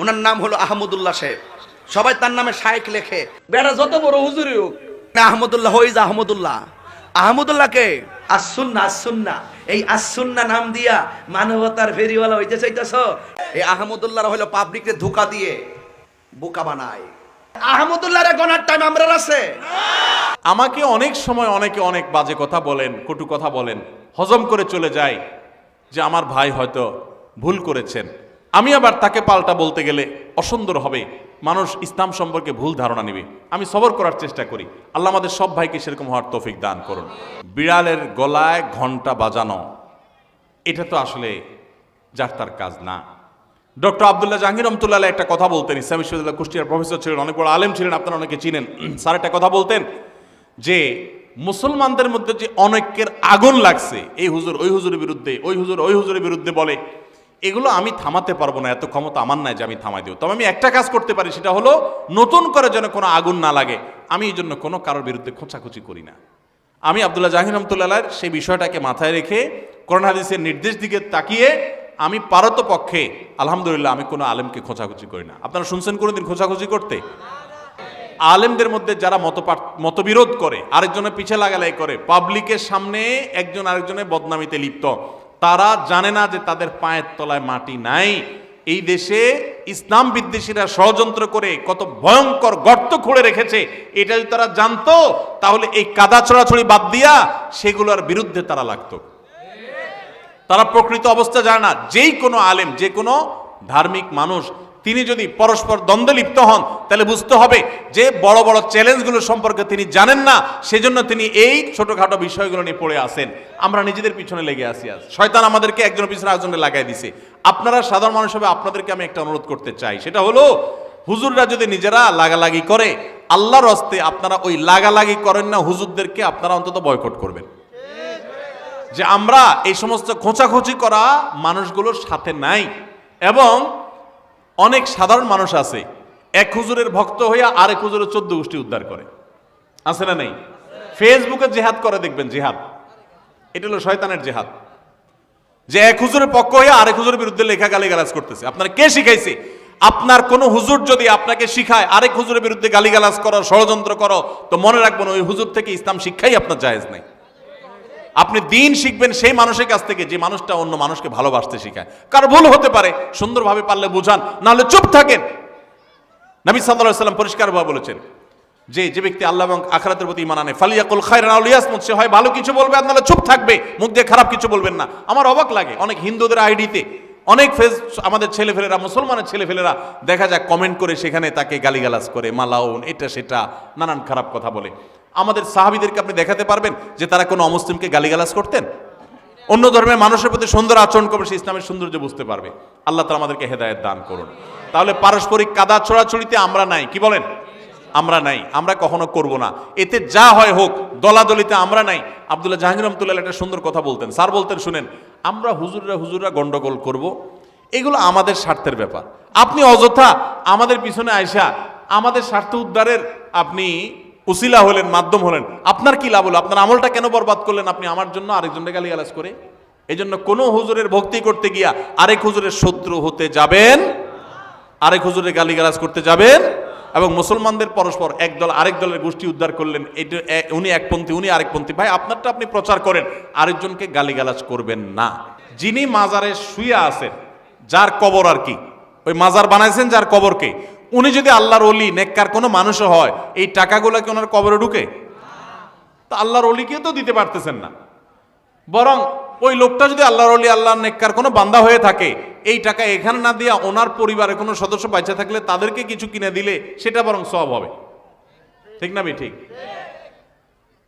ওনার নাম হলো আহমদুল্লাহ সাহেব। সবাই তার নামে শায়েক লেখে। বেটা যত বড় হুজুরি হোক না আহমদুল্লাহ হইজ আহমদুল্লাহ। আহমদুল্লাহকে আসুন্না আসুন্না এই আসুন্না নাম দিয়া মানবতার ফেরিওয়ালা হইতে চাইতেছ? এই আহমদুল্লাহ হলো পাবলিককে ধোকা দিয়ে বোকা বানায়। আহমদুল্লাহরে গনার টাইম আমরা আছে? আমাকে অনেক সময় অনেকে অনেক বাজে কথা বলেন, কটু কথা বলেন, হজম করে চলে যায় যে আমার ভাই হয়তো ভুল করেছেন। আমি আবার তাকে পাল্টা বলতে গেলে অসুন্দর হবে। মানুষ ইসলাম সম্পর্কে ভুল ধারণা নেবে। আমি সবর করার চেষ্টা করি। আল্লাহ আমাদের সব ভাইকে সেরকম হওয়ার তৌফিক দান করুন। বিড়ালের গলায় ঘণ্টা বাজানো, এটা তো আসলে যার তার কাজ না। ডক্টর আবদুল্লাহ জাহাঙ্গীর রহমতুল্লাহ একটা কথা বলতেন, ইসলাম বিশ্ববিদ্যালয় কুষ্টিয়ার প্রফেসর ছিলেন, অনেক বড় আলেম ছিলেন, আপনারা অনেকে চিনেন। স্যার একটা কথা বলতেন যে, মুসলমানদের মধ্যে যে অনেকের আগুন লাগছে, এই হুজুর ওই হুজুরের বিরুদ্ধে, ওই হুজুর ওই হুজুরের বিরুদ্ধে বলে এগুলো আমি থামাতে পারব না, এত ক্ষমতা আমার নাই যে আমি থামাই দেবো। তবে আমি একটা কাজ করতে পারি, সেটা হলো নতুন করে যেন কোনো আগুন না লাগে। আমি এই জন্য কোনো কারোর বিরুদ্ধে খোঁচাখুচি করি না। আমি আবদুল্লাহ জাহির রহমতুল্লাহ সেই বিষয়টাকে মাথায় রেখে করোনা হাদিসের নির্দেশ দিকে তাকিয়ে আমি পারত পক্ষে, আলহামদুলিল্লাহ আমি কোনো আলেমকে খোঁচাখুচি করি না। আপনারা শুনছেন কোনোদিন খোঁচাখুচি করতে? আলেমদের মধ্যে যারা মত মতবিরোধ করে, আরেকজনের পিছে লাগালাই করে পাবলিকের সামনে একজন আরেকজনের বদনামিতে লিপ্ত। তারা জানে না যে তাদের পায়ের তলায় মাটি নাই। এই দেশে ইসলাম বিদ্বেষীরা ষড়যন্ত্র করে কত ভয়ঙ্কর গর্ত খুঁড়ে রেখেছে, এটা যদি তারা জানতো, তাহলে এই কাদা ছড়াছড়ি বাদ দিয়া সেগুলোর বিরুদ্ধে তারা লাগত। তারা প্রকৃত অবস্থা জানে না, যেই কোনো আলেম, যে কোনো ধার্মিক মানুষ তিনি যদি পরস্পর দ্বন্দ্বে লিপ্ত হন, তাহলে বুঝতে হবে যে বড় বড় চ্যালেঞ্জগুলো সম্পর্কে তিনি জানেন না, সেজন্য তিনি এই ছোটখাটো বিষয়গুলো নিয়ে পড়ে আসেন আমরা নিজেদের পিছনে লেগে আসি আজ। শয়তান আমাদেরকে একজনের পিছনে একজনে লাগাই দিছে। আপনারা সাধারণ মানুষ হবে আপনাদেরকে আমি একটা অনুরোধ করতে চাই। সেটা হলো, হুজুররা যদি নিজেরা লাগালাগি করে, আল্লাহর হস্তে আপনারা ওই লাগালাগি করেন না, হুজুরদেরকে আপনারা অন্তত বয়কট করবেন। যে আমরা এই সমস্ত খোঁচাখুচি করা মানুষগুলোর সাথে নাই। এবং অনেক সাধারণ মানুষ আছে। এক হুজুরের ভক্ত হইয়া আরেক হুজুরের চোদ্দ গোষ্ঠী উদ্ধার করে। আছে না নেই? ফেসবুকে জেহাদ করে দেখবেন, জেহাদ। এটা হলো শয়তানের জেহাদ। যে এক হুজুরের পক্ষ হয়ে আরেক হুজুরের বিরুদ্ধে লেখা গালি গালাজ করতেছে। আপনার কে শিখাইছে? আপনার কোন হুজুর যদি আপনাকে শিখায়, আরেক হুজুরের বিরুদ্ধে গালিগালাজ করো, ষড়যন্ত্র করো, তো মনে রাখবেন ওই হুজুর থেকে ইসলাম শিক্ষাই আপনার জায়েজ নাই। আপনি দিন শিখবেন সেই মানুষের কাছ থেকে যে মানুষটা অন্য মানুষকে ভালোবাসতে শেখায়। কার ভুল হতে পারে, সুন্দরভাবে পারলে বুঝান, নাহলে চুপ থাকেন। নবী সাল্লাল্লাহু সাল্লাম পরিষ্কারভাবে বলেছেন, যে যে ব্যক্তি আল্লাহ এবং আখরাতের প্রতি ইমান আনে, ফালিয়াকুল খায়রান আও লিয়াসমুত, সে হয় ভালো কিছু বলবে নাহলে চুপ থাকবে, মুখ দিয়ে খারাপ কিছু বলবেন না। আমার অবাক লাগে, অনেক হিন্দুদের আইডিতে, অনেক ফেস, আমাদের ছেলেফেলেরা, মুসলমানের ছেলেফেলেরা, দেখা যায় কমেন্ট করে সেখানে তাকে গালিগালাজ করে, মালাউন, এটা সেটা, নানান খারাপ কথা বলে। আমাদের সাহাবিদেরকে আপনি দেখাতে পারবেন যে তারা কোনো অমুসলিমকে গালিগালাজ করতেন? অন্য ধর্মের মানুষের প্রতি সুন্দর আচরণ করবে, সে ইসলামের সৌন্দর্য বুঝতে পারবে। আল্লাহ তালা আমাদেরকে হেদায়ত দান করুন। তাহলে পারস্পরিক কাদা ছড়াছড়িতে আমরা নাই, কি বলেন? আমরা নাই, আমরা কখনো করব না। এতে যা হয় হোক, দলাদলিতে আমরা নাই। আবদুল্লাহ জাহাঙ্গীর রহমতুল্লাহ একটা সুন্দর কথা বলতেন। স্যার বলতেন, শুনেন, আমরা হুজুররা হুজুররা গন্ডগোল করব। এগুলো আমাদের স্বার্থের ব্যাপার। আপনি অযথা আমাদের পিছনে আইসা আমাদের স্বার্থ উদ্ধারের আপনি উসিলা হলেন, মাধ্যম হলেন। আপনার কি লাভ হলো? আপনার আমলটা কেন বরবাদ করলেন? আপনি আমার জন্য আরেকজনকে গালিগালাজ করে। এই জন্য কোনো হুজুরের ভক্তি করতে গিয়া আরেক হুজুরের শত্রু হতে যাবেন। আরেক হুজুরের গালিগালাজ করতে যাবেন। এবং মুসলমানদের পরস্পর এক দল আরেক দলের গোষ্ঠী উদ্ধার করলেন। এটা উনি একপন্থী উনি আরেকপন্থী ভাই, আপনারটা আপনি প্রচার করেন। আরেকজনকে গালিগালাজ করবেন না। যিনি মাজারে শুয়ে আছেন, যার কবর আর কি? ওই মাজার বানাইছেন, যার কবরকে? উনি যদি আল্লাহর অলি নেককার কোনো মানুষও হয়, এই টাকাগুলো কি ওনার কবরে ঢুকে? তা আল্লাহর অলিকে তো দিতে পারতেছেন না। বরং ওই লোকটা যদি আল্লাহর অলি আল্লাহ নেককার কোনো বান্দা হয়ে থাকে, এই টাকা এখানে না দিয়া ওনার পরিবারের কোনো সদস্য বাঁচা থাকলে তাদেরকে কিছু কিনে দিলে সেটা বরং সব হবে। ঠিক না ঠিক?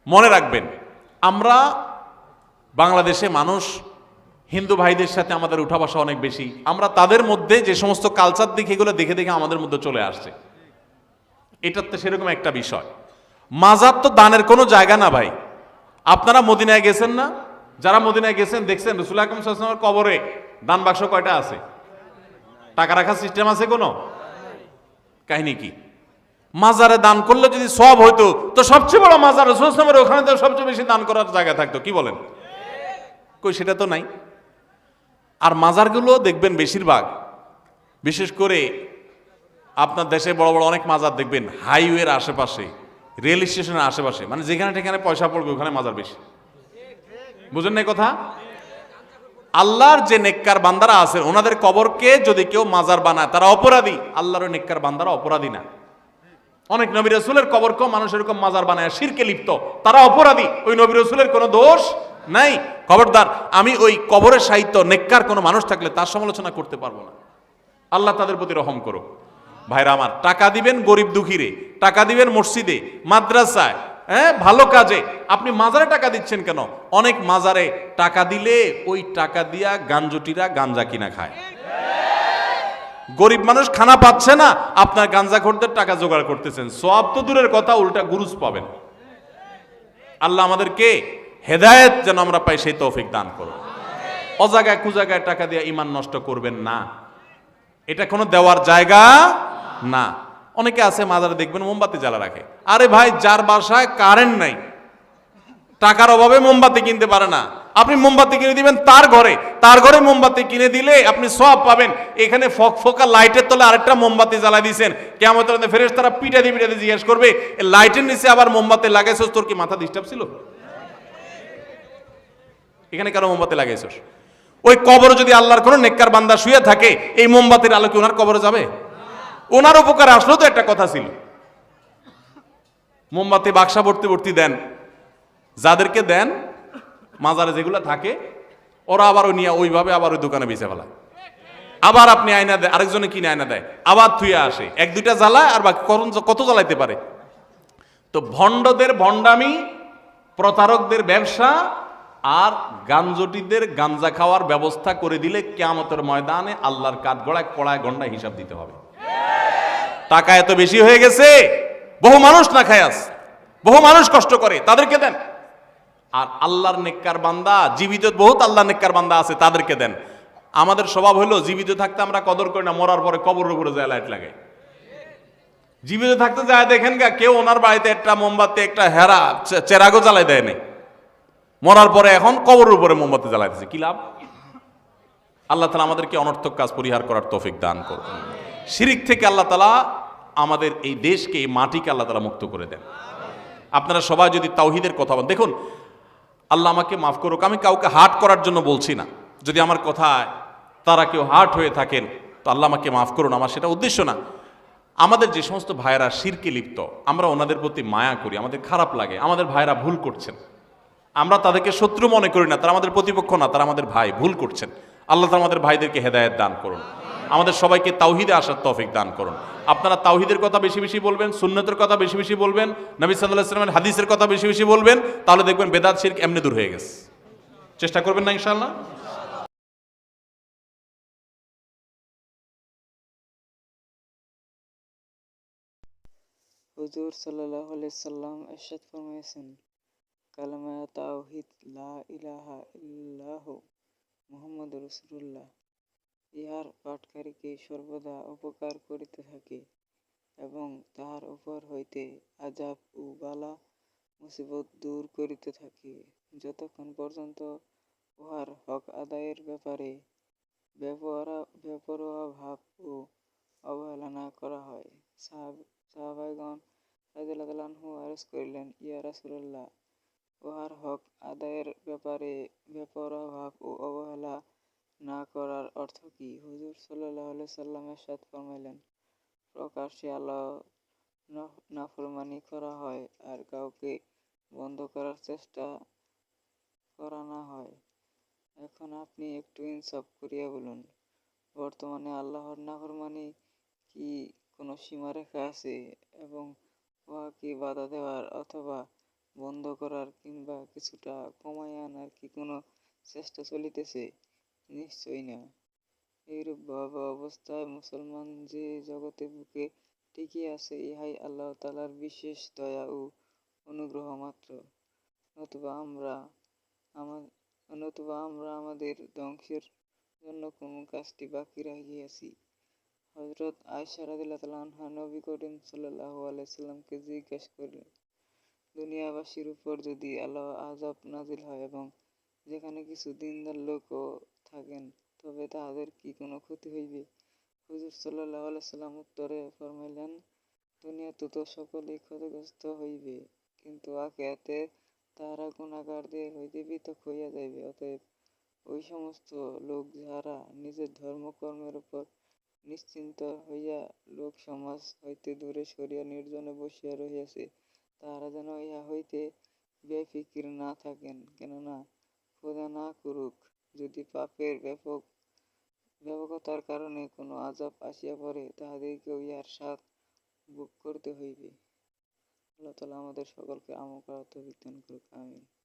মনে রাখবেন, আমরা বাংলাদেশে মানুষ হিন্দু ভাইদের সাথে আমাদের উঠা বসা অনেক বেশি। আমরা তাদের মধ্যে যে সমস্ত কালচার দিকে, এগুলো দেখে দেখে আমাদের মধ্যে চলে আসছে। এটার তো সেরকম একটা বিষয়। মাজার তো দানের কোনো জায়গা না ভাই। আপনারা মদিনায় গেছেন না? যারা মদিনায় গেছেন, দেখছেন, রসুল সাল্লামের কবরে দান বাক্স কয়টা আছে? টাকা রাখার সিস্টেম আছে কোনো? কাহিনী কি? মাজারে দান করলে যদি সব হইতো, তো সবচেয়ে বড় মাজার রসুল ওখানে তো সবচেয়ে বেশি দান করার জায়গা থাকতো, কি বলেন? কই, সেটা তো নাই। আর মাজারগুলো দেখবেন বেশিরভাগ। বিশেষ করে আপনার দেশে বড় বড় অনেক মাজার দেখবেন, হাইওয়ের আশেপাশে, রেল স্টেশনের আশেপাশে মানে যেখানে সেখানে পয়সা পড়বে ওখানে মাজার বেশি। বুঝেন না কথা? আল্লাহর যে নেককার বান্দারা আছে ওনাদের কবরকে যদি কেউ মাজার বানায়, তারা অপরাধী। আল্লাহর নেককার বান্দারা অপরাধী না। অনেক নবী রসুলের কবরকেও মানুষ এরকম মাজার বানায়, শিরকে লিপ্ত, তারা অপরাধী। ওই নবী রসুলের কোনো দোষ নাই। খবরদার, আমি ওই কবরের সাহিত্য নেককার কোনো মানুষ থাকলে তার সমালোচনা করতে পারব না। আল্লাহ তাদের প্রতি রহম করো ভাইরা আমার, টাকা দিবেন গরিব দুঃখীরে, টাকা দিবেন মসজিদে, মাদ্রাসায় হ্যাঁ ভালো কাজে। আপনি মাজারে টাকা দিচ্ছেন কেন? অনেক মাজারে টাকা দিলে ওই টাকা দিয়া গাঞ্জটিরা গাঞ্জা কিনা খায়। গরিব মানুষ খানা পাচ্ছে না, আপনার গাঞ্জা খোরদের টাকা জোগাড় করতেছেন। সব তো দূরের কথা, উল্টা গুরুজ পাবেন। আল্লাহ আমাদেরকে হেদায়েত যেন আমরা পাই সেই তৌফিক দান করো। অজাগায় কুজাগায় টাকা দিয়ে ইমান নষ্ট করবেন না। এটা কোনো দেওয়ার জায়গা না। অনেকে আছে মাজারে দেখবেন মোমবাতি জ্বালা রাখে। আরে ভাই যার বাসায় কারেন্ট নাই টাকার অভাবে মোমবাতি কিনতে পারে না। আপনি মোমবাতি কিনে দিবেন তার ঘরে। তার ঘরে মোমবাতি কিনে দিলে আপনি সব পাবেন। এখানে ফক ফোকা লাইটের তলে আরেকটা মোমবাতি জ্বালা দিয়েছেন কেমন ফেরেস তারা পিঠা দিয়ে জিজ্ঞেস করবে লাইটের নিচে আবার মোমবাতি লাগাইছস তোর কি মাথা ডিস্টার্ব ছিল? এখানে কেন মোমবাতি লাগাইছস? ওই কবর যদি আল্লাহর কোনো নেককার বান্দা শুয়ে থাকে, এই মোমবাতির আলো কি ওনার কবরে যাবে? ওনার উপকার আসলেও তো একটা কথা ছিল। মোমবাতি, বাক্সা ভর্তি ভর্তি দেন। যাদেরকে দেন, মাজারে যেগুলো থাকে, ওরা আবার ওই নিয়ে ওইভাবে আবার ওই দোকানে বেঁচে ফেলায়। আবার আপনি আয়না দেয়, আরেকজনে কিনে আয়না দেয়, আবার থুয়ে আসে। এক দুইটা জ্বালায়, আর বাকি কত জ্বালাইতে পারে। তো ভণ্ডদের ভণ্ডামি, প্রতারকদের ব্যবসা আর গাঞ্জটিদের গাঞ্জা খাওয়ার ব্যবস্থা করে দিলে কেয়ামতের ময়দানে আল্লাহর কাঠ গড়ায় কড়ায় গন্ডায় হিসাব দিতে হবে। টাকা এত বেশি হয়ে গেছে, বহু মানুষ না খায় আস বহু মানুষ কষ্ট করে, তাদেরকে দেন। আর আল্লাহর নেককার বান্দা, জীবিত বহুত আল্লাহর নেককার বান্দা আছে, তাদেরকে দেন। আমাদের স্বভাব হলো, জীবিত থাকতে আমরা কদর করি না, মরার পরে কবরের উপরে যায় লাইট লাগে জীবিত থাকতে যায়, দেখেন গা, কেউ ওনার বাড়িতে একটা মোমবাতি, একটা হেরা, চে- চেরাগও জ্বালাই দেয়নি মরার পরে এখন কবরের উপরে মোমবাতি জ্বালাইতেছে। কি লাভ? আল্লাহ তালা আমাদেরকে অনর্থক কাজ পরিহার করার তৌফিক দান করুন। শিরিক থেকে আল্লাহ তালা আমাদের এই দেশকে, এই মাটিকে আল্লাহ তালা মুক্ত করে দেন। আপনারা সবাই যদি তাওহিদের কথা বলেন, দেখুন, আল্লাহ আমাকে মাফ করুক, আমি কাউকে হার্ট করার জন্য বলছি না। যদি আমার কথায় তারা কেউ হার্ট হয়ে থাকেন, তো আল্লাহ আমাকে মাফ করুন, আমার সেটা উদ্দেশ্য না। আমাদের যে সমস্ত ভাইয়েরা শিরকে লিপ্ত, আমরা ওনাদের প্রতি মায়া করি, আমাদের খারাপ লাগে, আমাদের ভাইয়েরা ভুল করছেন। আমরা তাদেরকে শত্রু মনে করি না, তারা আমাদের প্রতিপক্ষ না, তারা আমাদের ভাই, ভুল করছেন। আল্লাহ তাআলা আমাদের ভাইদেরকে হেদায়েত দান করুন। আমাদের সবাইকে তাওহিদে আসার তৌফিক দান করুন। আপনারা তাওহিদের কথা বেশি বেশি বলবেন, সুন্নতের কথা বেশি বেশি বলবেন, নবী সাল্লাহ হাদিসের কথা বেশি বেশি বলবেন, তাহলে দেখবেন বেদাত শিরক এমনি দূর হয়ে গেছে। চেষ্টা করবেন না ইনশাল্লাহ হুজুর সাল্লাহ সাল্লাম এরশাদ ফরমাইছেন কালামা তাওহিদ, লা ইলাহা ইল্লাহ মুহাম্মদ রসুল্লাহ ইহার পাঠকারীকে সর্বদা উপকার করিতে থাকে এবং তাহার উপর হইতে আজাব ও বালা মুসিবত দূর করিতে থাকে। যতক্ষণ পর্যন্ত উহার হক আদায়ের ব্যাপারে বেপরা বেপরোয়া ভাব ও অবহেলা না করা হয়। সাহাব- সাহাবাইগণ রাদিয়াল্লাহু আরজ করিলেন, ইয়া রাসূলুল্লাহ উহার হক, আদায়ের ব্যাপারে বেপরোয়া ও অবহেলা না করার অর্থ কি? হুজুর সাল্লাল্লাহু আলাইহি সাল্লাম এরশাদ ফরমাইলেন, প্রকাশ্যে না- নাফরমানি করা হয় আর কাউকে বন্ধ করার চেষ্টা করা না হয়। এখন আপনি একটু ইনসাফ করিয়া বলুন, বর্তমানে আল্লাহর নাফরমানি কি কোনো সীমারেখা আছে এবং উহা কি বাধা দেওয়ার অথবা বন্ধ করার কিংবা কিছুটা কমায় আনার কি কোনো চেষ্টা চলিতেছে? নিশ্চয়ই না। এইরূপ ভয়াবহ অবস্থায় মুসলমান যে জগতে বুকে টিকিয়ে আছে, ইহাই আল্লাহ তালার বিশেষ দয়া ও অনুগ্রহ মাত্র। নতুবা আমরা আমার নতুবা আমরা আমাদের ধ্বংসের জন্য কোন কাজটি বাকি রাখিয়াছি। হজরত আয়সা রাদিল্লাহ তাআলা আনহা নবী করিম সাল্লাল্লাহু আলাইহি সাল্লামকে জিজ্ঞাসা করিলেন দুনিয়াবাসীর উপর যদি আল্লাহ আযাব নাজিল হয় এবং যেখানে কিছু দিনদার লোকও থাকেন, তবে তাহাদের কি কোনো ক্ষতি হইবে? হুজুর সাল্লাহ সাল্লাম উত্তরে ফরমাইলেন দুনিয়াতে তো তো সকলেই ক্ষতিগ্রস্ত হইবে, কিন্তু আখিরাতে তাহারা গুণাগারদের হইতে পৃথক হইয়া যাইবে। অতএব ওই সমস্ত লোক যাহারা নিজের ধর্মকর্মের উপর নিশ্চিন্ত হইয়া লোক সমাজ হইতে দূরে সরিয়া নির্জনে বসিয়া রহিয়াছে তাহারা যেন ইহা হইতে বেফিকির না থাকেন, কেননা খোদা না করুক, যদি পাপের ব্যাপক, ব্যাপকতার কারণে কোনো আজাব আসিয়া পড়ে, তাহাদেরকেও ইহার স্বাদ ভোগ করতে হইবে। আল্লাহ তালা আমাদের সকলকে আমল করার দান করুক, আমিন।